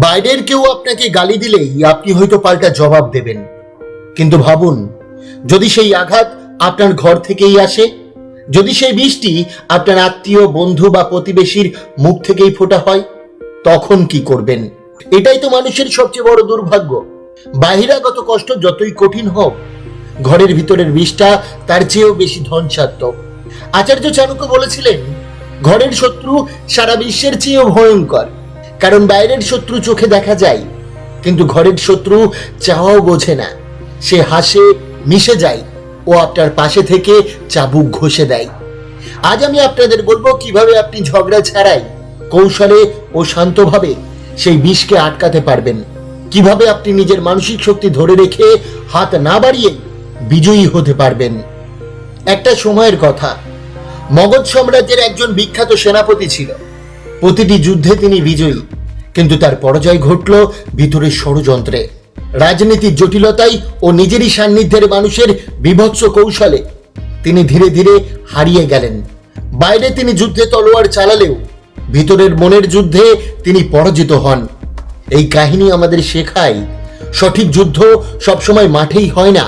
বাইরের কেউ আপনাকে গালি দিলেই আপনি হয়তো পাল্টা জবাব দেবেন। কিন্তু ভাবুন, যদি সেই আঘাত আপনার ঘর থেকেই আসে, যদি সেই বৃষ্টি আপনার আত্মীয়, বন্ধু বা প্রতিবেশীর মুখ থেকেই ফোটা হয়, তখন কি করবেন? এটাই তো মানুষের সবচেয়ে বড় দুর্ভাগ্য। বাহিরাগত কষ্ট যতই কঠিন হোক, ঘরের ভিতরের বিষটা তার চেয়েও বেশি ধ্বংসাত্মক আচার্য চাণক্য বলেছিলেন, ঘরের শত্রু সারা বিশ্বের চেয়েও ভয়ঙ্কর। কারণ বাইরের শত্রু চোখে দেখা যায়, কিন্তু ঘরের শত্রু চাওয়াও বোঝে না। সে হাসে, মিশে যায়, ও আপনার পাশে থেকে চাবুক ঘষে দেয়। আজ আমি আপনাদের বলব কীভাবে আপনি ঝগড়া ছাড়াই, কৌশলে ও শান্তভাবে সেই বিষকে আটকাতে পারবেন। কীভাবে আপনি নিজের মানসিক শক্তি ধরে রেখে হাত না বাড়িয়ে বিজয়ী হতে পারবেন। একটা সময়ের কথা। মগধ সাম্রাজ্যের একজন বিখ্যাত সেনাপতি ছিল। প্রতিটি যুদ্ধে তিনি বিজয়ী। কিন্তু তার পরাজয় ঘটল ভিতরের ষড়যন্ত্রে। রাজনীতির জটিলতায় ও নিজেরই সান্নিধ্যের মানুষের বিভৎস কৌশলে তিনি ধীরে ধীরে হারিয়ে গেলেন। বাইরে তিনি যুদ্ধে তলোয়ার চালালেও ভিতরের মনের যুদ্ধে তিনি পরাজিত হন। এই কাহিনী আমাদের শেখায়, সঠিক যুদ্ধ সবসময় মাঠেই হয় না।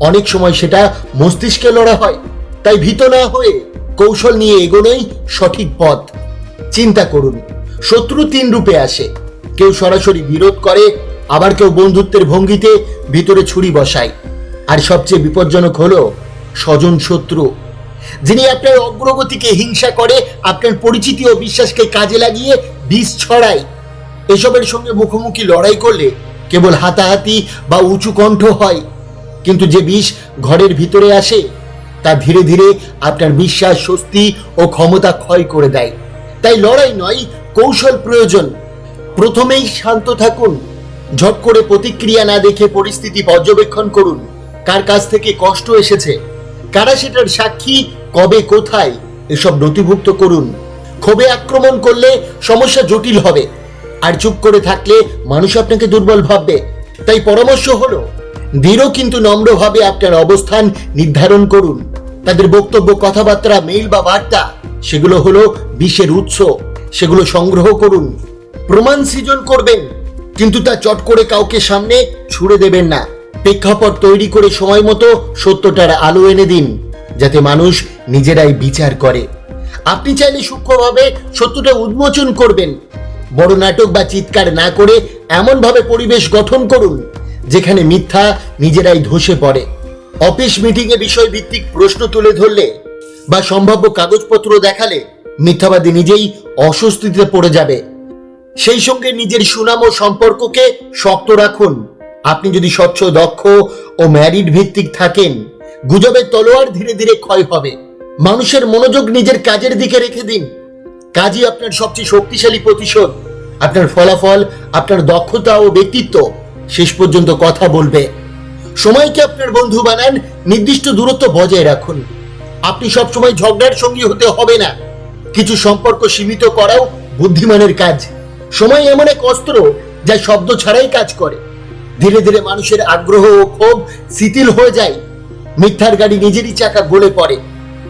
অনেক সময় সেটা মস্তিষ্কে লড়া হয়। তাই ভীত না হয়ে কৌশল নিয়ে এগোনোই সঠিক পথ। চিন্তা করুন। শত্রু তিন রূপে আসে। কেউ সরাসরি বিরোধ করে, আবার কেউ বন্ধুত্বের ভঙ্গিতে ভিতরে ছুরি বসায়। আর সবচেয়ে বিপজ্জনক হলো স্বজন শত্রু। যিনি আপনার অগ্রগতিকে হিংসা করে, আপনার পরিচিতি ও বিশ্বাসকে কাজে লাগিয়ে বিষ ছড়ায়। এসবের সঙ্গে মুখোমুখি লড়াই করলে কেবল হাতাহাতি বা উঁচু কণ্ঠ হয়। কিন্তু যে বিষ ঘরের ভিতরে আসে, তা ধীরে ধীরে আপনার বিশ্বাস, স্বস্তি ও ক্ষমতা ক্ষয় করে দেয়। তাই লড়াই নয়, কৌশল প্রয়োজন। প্রথমেই শান্ত থাকুন ঝট করে প্রতিক্রিয়া না দেখে পরিস্থিতি পর্যবেক্ষণ করুন, কার কাছ থেকে কষ্ট এসেছে, কারা সেটার সাক্ষী, কবে কোথায়, এসব নথিভুক্ত করুন। ক্ষোভে আক্রমণ করলে সমস্যা জটিল হবে, আর চুপ করে থাকলে মানুষ আপনাকে দুর্বল ভাববে। তাই পরামর্শ হলো দৃঢ় কিন্তু নম্রভাবে আপনার অবস্থান নির্ধারণ করুন। তাদের বক্তব্য, কথাবার্তা, মেইল বা বার্তা, সেগুলো হলো বিষের উৎস, সেগুলো সংগ্রহ করুন। প্রমাণ সৃজন করবেন, কিন্তু তা চট করে কাউকে সামনে ছুড়ে দেবেন না। প্রেক্ষাপট তৈরি করে সময় মতো সত্যটার আলো এনে দিন, যাতে মানুষ নিজেরাই বিচার করে। আপনি চাইলে সূক্ষ্মভাবে সত্যটা উন্মোচন করবেন। বড় নাটক বা চিৎকার না করে এমনভাবে পরিবেশ গঠন করুন, যেখানে মিথ্যা নিজেরাই ধসে পড়ে। অফিস মিটিংয়ে বিষয় ভিত্তিক প্রশ্ন তুলে ধরলে বা সম্ভাব্য কাগজপত্র দেখালে মিথ্যাবাদী নিজেই অস্বস্তিতে পড়ে যাবে। সেই সঙ্গে নিজের সুনাম ও সম্পর্ককে শক্ত রাখুন। আপনি যদি স্বচ্ছ, দক্ষ ও ম্যারিড ভিত্তিক থাকেন গুজবের তলোয়ার ধীরে ধীরে ক্ষয় হবে। মানুষের মনোযোগ নিজের কাজের দিকে রেখে দিন। কাজই আপনার সবচেয়ে শক্তিশালী প্রতিশোধ। আপনার ফলাফল, আপনার দক্ষতা ও ব্যক্তিত্ব শেষ পর্যন্ত কথা বলবে। সময়কে আপনার বন্ধু বানান, নির্দিষ্ট দূরত্ব বজায় রাখুন। আপনি সবসময় ঝগড়ার সঙ্গী হতে হবে না। কিছু সম্পর্ক সীমিত করাও বুদ্ধিমানের কাজ। সময় এমন এক অস্ত্র যা শব্দ ছাড়াই কাজ করে। ধীরে ধীরে মানুষের আগ্রহ ও ক্ষোভ শিথিল হয়ে যায়। মিথ্যার গাড়ি নিজেরই চাকা গলে পড়ে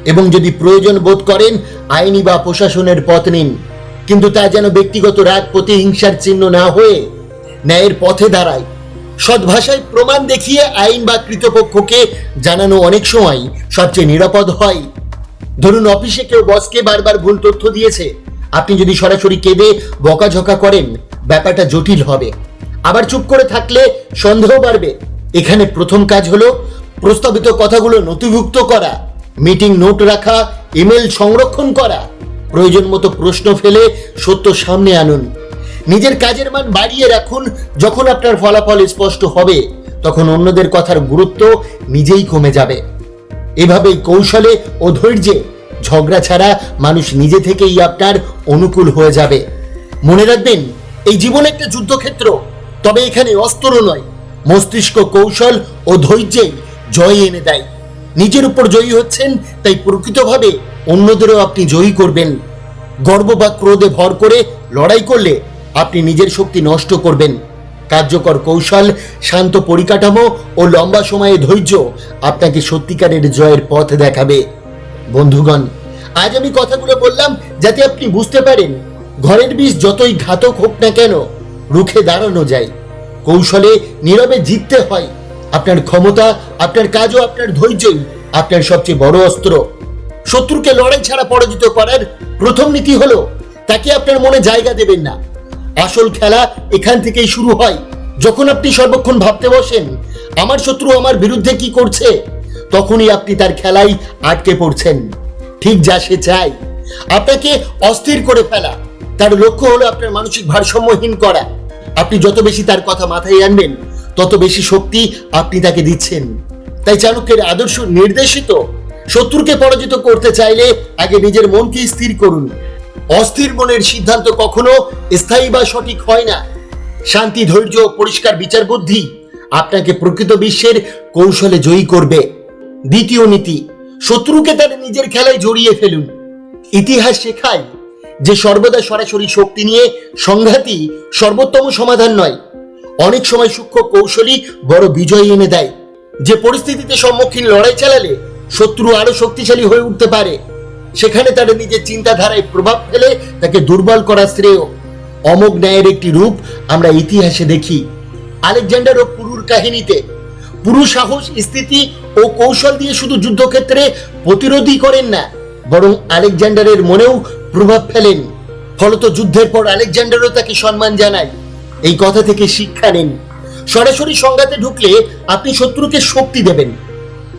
এবং যদি প্রয়োজন বোধ করেন, আইনি বা প্রশাসনের পথ নিন। কিন্তু তা যেন ব্যক্তিগত রাগ, প্রতিহিংসার চিহ্ন না হয়ে ন্যায়ের পথে দাঁড়ায়। সৎ ভাষায় প্রমাণ দেখিয়ে আইন বা কৃতপক্ষকে জানানো অনেক সময় সবচেয়ে নিরাপদ হয়। ধরুন অফিসে কেউ বসকে বারবার ভুল তথ্য দিয়েছে। আপনি যদি সরাসরি কেঁদে বকাঝকা করেন, ব্যাপারটা জটিল হবে। আবার চুপ করে থাকলে সন্দেহ বাড়বে। এখানে প্রথম কাজ হলো প্রস্তাবিত কথাগুলো নথিভুক্ত করা মিটিং নোট রাখা ইমেল সংরক্ষণ করা। প্রয়োজন মতো প্রশ্ন ফেলে সত্য সামনে আনুন। নিজের কাজের মান বাড়িয়ে রাখুন, যখন আপনার ফলাফল স্পষ্ট হবে, তখন অন্যদের কথার গুরুত্ব নিজেই কমে যাবে। এভাবেই কৌশলে ও ধৈর্যে ঝগড়া ছাড়া মানুষ নিজে থেকেই আপনার অনুকূল হয়ে যাবে। মনে রাখবেন, এই জীবন একটা যুদ্ধক্ষেত্র, তবে এখানে অস্ত্র নয়, মস্তিষ্ক কৌশল ও ধৈর্যেই জয় এনে দেয়। নিজের উপর জয়ী হচ্ছেন, তাই প্রকৃতভাবে অন্যদেরও আপনি জয়ী করবেন। গর্ব বা ক্রোধে ভর করে লড়াই করলে আপনি নিজের শক্তি নষ্ট করবেন। কার্যকর কৌশল, শান্ত পরিকাঠামো ও লম্বা সময়ে ধৈর্য আপনাকে সত্যিকারের জয়ের পথ দেখাবে। বন্ধুগণ, আজ আমি কথাগুলো বললাম যাতে আপনি বুঝতে পারেন, ঘরের বিষ যতই ঘাতক হোক না কেন, রুখে দাঁড়ানো যায়। কৌশলে নীরবে জিততে হয়। আপনার ক্ষমতা, আপনার কাজ ও আপনার ধৈর্যই আপনার সবচেয়ে বড় অস্ত্র। শত্রুকে লড়াই ছাড়া পরাজিত করার প্রথম নীতি হলো, তাকে আপনার মনে জায়গা দেবেন না। আসল খেলা এখান থেকেই শুরু হয়। যখন আপনি সর্বক্ষণ ভাবতে বসেন, আমার শত্রু আমার বিরুদ্ধে কি করছে, তখনই আপনি তার খেলায় আটকে পড়ছেন। ঠিক যা সে চায়। আপনাকে অস্থির করে ফেলা। তার লক্ষ্য হলো আপনার মানসিক ভারসাম্যহীন করা। আপনি যত বেশি তার কথা মাথায় আনবেন, তত বেশি শক্তি আপনি তাকে দিচ্ছেন। তাই চাণক্যের আদর্শ নির্দেশিত। শত্রুকে পরাজিত করতে চাইলে আগে নিজের মনকে স্থির করুন। অস্থির মনের সিদ্ধান্ত কখনো স্থায়ী বা সঠিক হয় না। শান্তি, ধৈর্য, পরিষ্কার বিচার বুদ্ধি আপনাকে প্রকৃত বিশ্বের কৌশলে জয়ী করবে। দ্বিতীয় নীতি, শত্রুকে তার নিজের খেলায় জড়িয়ে ফেলুন। ইতিহাস শেখায় যে সর্বদা সরাসরি শক্তি নিয়ে সংঘাতই সর্বোত্তম সমাধান নয়। অনেক সময় সূক্ষ্ম কৌশলই বড় বিজয় এনে দেয়। যে পরিস্থিতিতে সম্মুখীন লড়াই চালালে শত্রু আরও শক্তিশালী হয়ে উঠতে পারে। সেখানে তার নিজের চিন্তাধারায় প্রভাব ফেলে তাকে দুর্বল করা শ্রেয়। অমোঘ ন্যায়ের একটি রূপ আমরা ইতিহাসে দেখি। আলেকজান্ডার ও পুরুর কাহিনীতে পুরু সাহস, স্থিতি ও কৌশল দিয়ে শুধু যুদ্ধক্ষেত্রে প্রতিরোধী করেন না, বরং আলেকজান্ডারের মনেও প্রভাব ফেলেন। ফলত যুদ্ধের পর আলেকজান্ডারও তাকে সম্মান জানায়। এই কথা থেকে শিক্ষা নেন। সরাসরি সংঘাতে ঢুকলে আপনি শত্রুকে শক্তি দেবেন।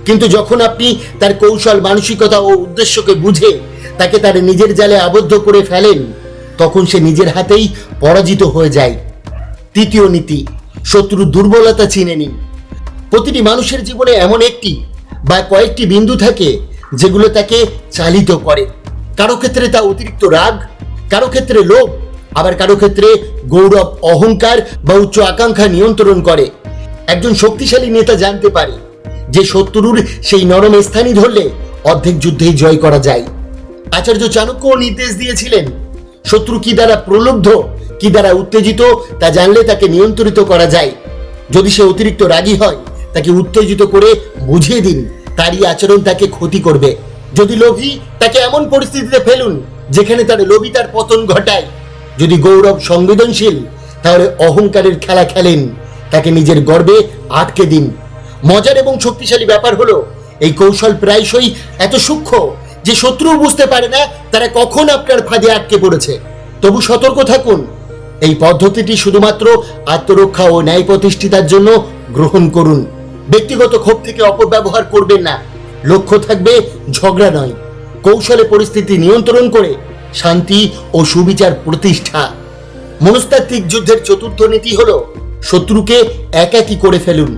কিন্তু যখন আপনি তার কৌশল, মানসিকতা ও উদ্দেশ্যকে বুঝে তাকে তার নিজের জালে আবদ্ধ করে ফেলেন, তখন সে নিজের হাতেই পরাজিত হয়ে যায়। তৃতীয় নীতি, শত্রুর দুর্বলতা চিনে নিন। প্রতিটি মানুষের জীবনে এমন একটি বা কয়েকটি বিন্দু থাকে যেগুলো তাকে চালিত করে। কারও ক্ষেত্রে তা অতিরিক্ত রাগ, কারও ক্ষেত্রে লোভ, আবার কারও ক্ষেত্রে গৌরব, অহংকার বা উচ্চ আকাঙ্ক্ষা নিয়ন্ত্রণ করে। একজন শক্তিশালী নেতা জানতে পারে যে শত্রুর সেই নরম স্থানই ধরলে অর্ধেক যুদ্ধেই জয় করা যায়। আচার্য চাণক্য নির্দেশ দিয়েছিলেন, শত্রু কি দ্বারা প্রলুব্ধ, কি দ্বারা উত্তেজিত, তা জানলে তাকে নিয়ন্ত্রিত করা যায়। যদি সে অতিরিক্ত রাগী হয়, তাকে উত্তেজিত করে বুঝিয়ে দিন, তারই আচরণ তাকে ক্ষতি করবে। যদি লোভী, তাকে এমন পরিস্থিতিতে ফেলুন, যেখানে তার লোভী তার পতন ঘটায়। যদি গৌরব সংবেদনশীল, তাহলে অহংকারের খেলা খেলেন, তাকে নিজের গর্বে আটকে দিন। মজার এবং শক্তিশালী ব্যাপার হলো, এই কৌশল প্রায়শই এত সূক্ষ্ম যে শত্রুও বুঝতে পারে না তারা কখন আপনার ফাঁদে আটকে পড়েছে। তবু সতর্ক থাকুন, এই পদ্ধতিটি শুধুমাত্র আত্মরক্ষা ও ন্যায় প্রতিষ্ঠিতার জন্য গ্রহণ করুন। ব্যক্তিগত ক্ষোভ থেকে অপব্যবহার করবেন না। লক্ষ্য থাকবে, ঝগড়া নয়। কৌশলে পরিস্থিতি নিয়ন্ত্রণ করে শান্তি ও সুবিচার প্রতিষ্ঠা। মনস্তাত্ত্বিক যুদ্ধের চতুর্থ নীতি হল, শত্রুকে একাকী করে ফেলুন।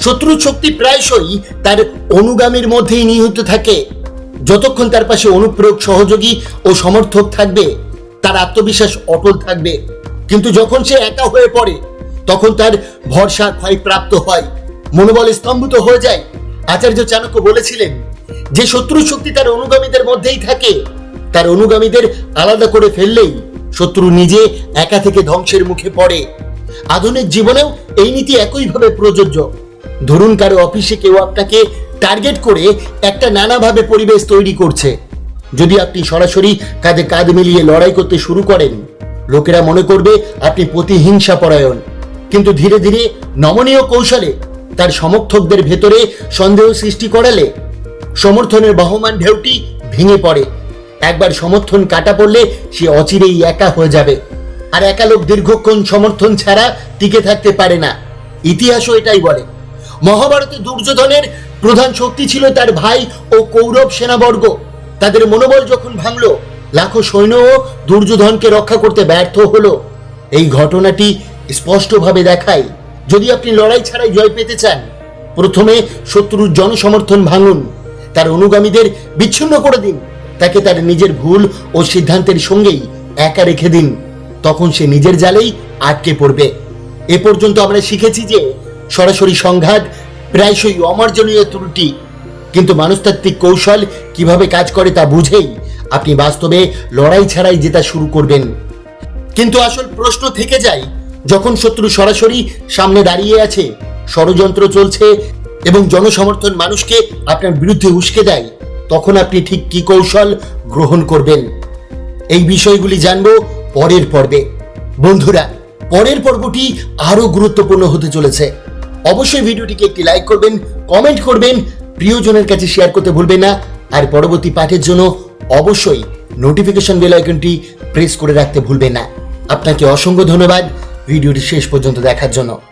শত্রুর শক্তি প্রায়শই তার অনুগামীর মধ্যেই নিহিত থাকে। যতক্ষণ তার পাশে অনুপ্রয়োগ সহযোগী ও সমর্থক থাকবে, তার আত্মবিশ্বাস অটল থাকবে। কিন্তু যখন সে একা হয়ে পড়ে, তখন তার ভরসা ক্ষয়প্রাপ্ত হয়। মনোবল স্তম্ভিত হয়ে যায়। আচার্য চাণক্য বলেছিলেন, যে শত্রু শক্তি তার অনুগামীদের মধ্যেই থাকে, তার অনুগামীদের আলাদা করে ফেললেই শত্রু নিজে একা থেকে ধ্বংসের মুখে পড়ে। আধুনিক জীবনেও এই নীতি একইভাবে প্রযোজ্য। ধরুন কারও অফিসে কেউ আপনাকে টার্গেট করে একটা নানাভাবে পরিবেশ তৈরি করছে। যদি আপনি সরাসরি কাঁধে কাঁধ মিলিয়ে লড়াই করতে শুরু করেন, লোকেরা মনে করবে আপনি প্রতিহিংসা পরায়ণ কিন্তু ধীরে ধীরে নমনীয় কৌশলে তার সমর্থকদের ভেতরে সন্দেহ সৃষ্টি করালে সমর্থনের বহমান ঢেউটি ভেঙে পড়ে। একবার সমর্থন কাটা পড়লে সে অচিরেই একা হয়ে যাবে। আর একা লোক দীর্ঘক্ষণ সমর্থন ছাড়া টিকে থাকতে পারে না। ইতিহাসও এটাই বলে। মহাভারতে দুর্যোধনের প্রধান শক্তি ছিল তার ভাই ও কৌরব সেনাবর্গ। তাদের মনোবল যখন ভাঙল, লাখো সৈন্যও দুর্যোধনকে রক্ষা করতে ব্যর্থ হলো। এই ঘটনাটি স্পষ্টভাবে দেখায়, যদি আপনি লড়াই ছাড়াই জয় পেতে চান, প্রথমে শত্রুর জনসমর্থন ভাঙুন, তার অনুগামীদের বিচ্ছিন্ন করে দিন, তাকে তার নিজের ভুল ও সিদ্ধান্তের সঙ্গেই একা রেখে দিন, তখন সে নিজের জালেই আটকে পড়বে। এ পর্যন্ত আমরা শিখেছি যে সরাসরি সংঘাত, প্রায়শই অমার্জনীয় ত্রুটি। কিন্তু মানুষতাত্ত্বিক কৌশল কীভাবে কাজ করে তা বুঝেই আপনি বাস্তবে লড়াই ছাড়াই জেতা শুরু করবেন। কিন্তু আসল প্রশ্ন থেকে যায়, যখন শত্রু সরাসরি সামনে দাঁড়িয়ে আছে, ষড়যন্ত্র চলছে এবং জনসমর্থন মানুষকে আপনার বিরুদ্ধে উস্কে দেয়, তখন আপনি ঠিক কি কৌশল গ্রহণ করবেন? এই বিষয়গুলি জানব পরের পর্বে। বন্ধুরা, পরের পর্বটি আরও গুরুত্বপূর্ণ হতে চলেছে। অবশ্যই ভিডিওটিকে একটি লাইক করবেন কমেন্ট করবেন, প্রিয়জনের কাছে শেয়ার করতে ভুলবেন না। আর পরবর্তী পাঠের জন্য অবশ্যই নোটিফিকেশন বেল আইকনটি প্রেস করে রাখতে ভুলবেন না। আপনাকে অসংখ্য ধন্যবাদ। ভিডিওটি শেষ পর্যন্ত দেখার জন্য।